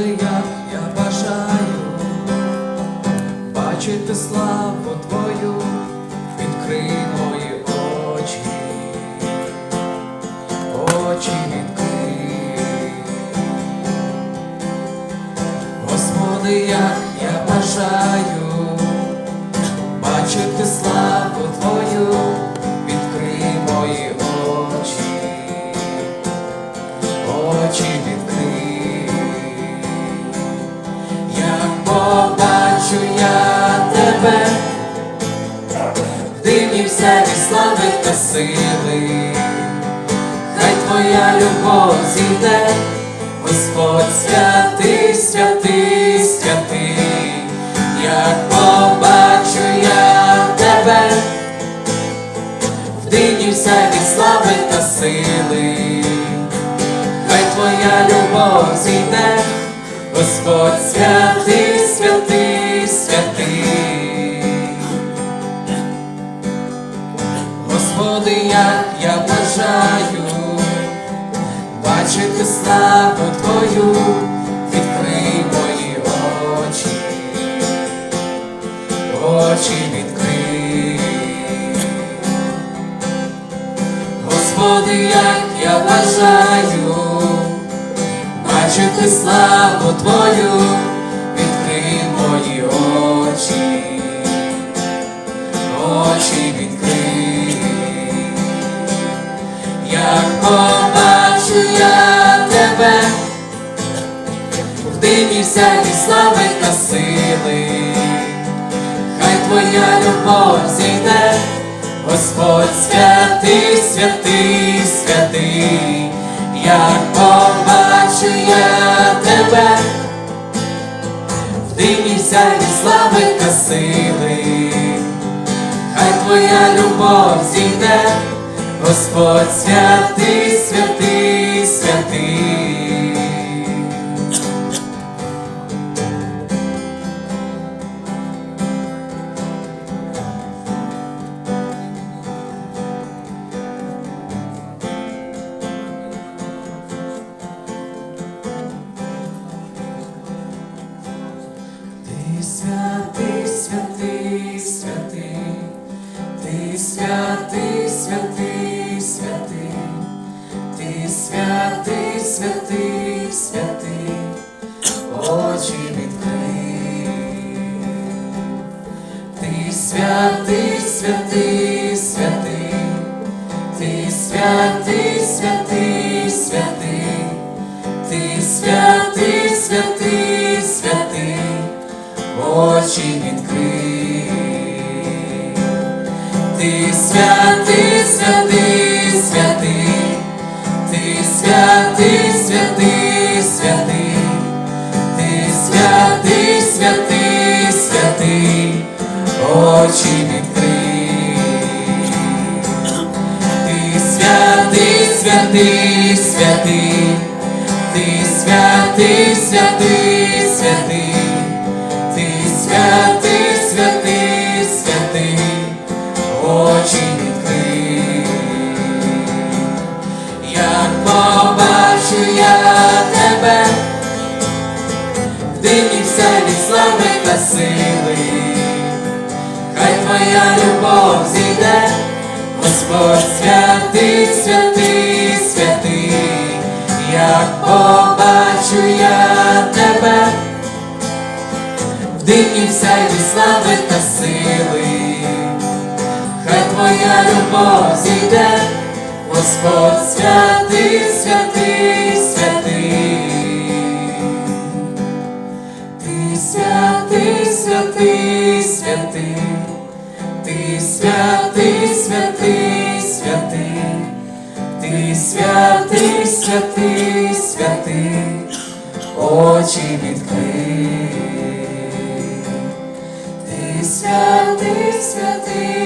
Господи, як я бажаю. Бачити славу Твою, відкрий мої очі, очі відкрий. Господи, як я бажаю всякі слави та сили, хай твоя любов зійде, Господь святий, святий, святий, як побачу я тебе, в дивні всякі слави та сили, хай твоя любов зійде. Господь святий, святий, святий. Господи, як я бажаю бачити славу Твою, відкрий мої очі, очі відкрий. Господи, як я бажаю бачити славу Твою, побачу я тебе, в дині всякі слави та сили, хай Твоя любов зійде, Господь святий, святий, святий, як побачу я тебе, в дивні всякі слави та сили, хай твоя любов зійде, Господь святий, святий, святий. Ти святий, святий, святий, ти святий, святий, святий, святий, ти святий, святий, святий, ти святий, святий, святий, очі відкрий. Ти святий, святий, очі відкрий. Ти святий, святий, святий, ти святий, святий, святий, ти святий, святий, святий, очі відкрий. Як побачу я тебе, в дивні всякі слави та сили, твоя любов зійде, Господь святий, святий, святий, як побачу я тебе, в дивні всякі слави та сили, хай твоя любов зійде, Господь святий, святий, святий. Ти святий, святий, святий, ти святий, святий, святий, ти святий, святий, святий, очі відкрий. Святий, святий, святий,